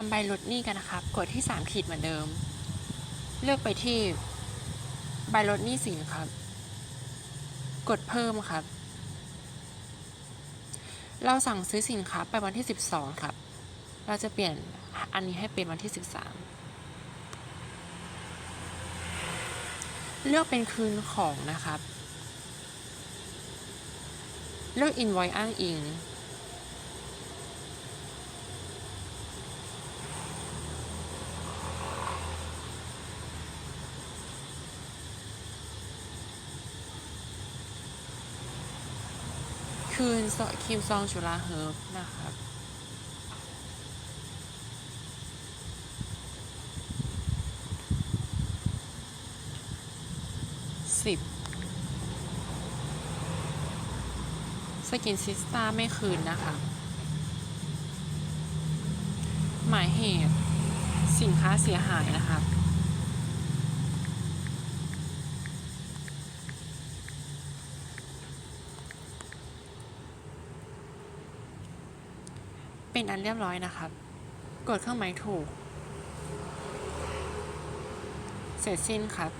ทำใบลดหนี้กันนะครับ กดที่ 3 ขีดเหมือนเดิม เลือกไปที่ใบลดหนี้สินครับ กดเพิ่มครับ เราสั่งซื้อสินค้าไปวันที่ 12 ครับ เราจะเปลี่ยนอันนี้ให้เป็นวันที่ 13 เลือกเป็นคืนของนะครับ เลือก invoice อ้างอิง คืนซอครีมซองจุฬาเฮิร์บนะครับสิบสกินซิสตาไม่คืนนะคะ หมายเหตุสินค้าเสียหายนะครั เป็นอันเรียบร้อยนะครับ กดเครื่องหมายถูก เสร็จสิ้นครับ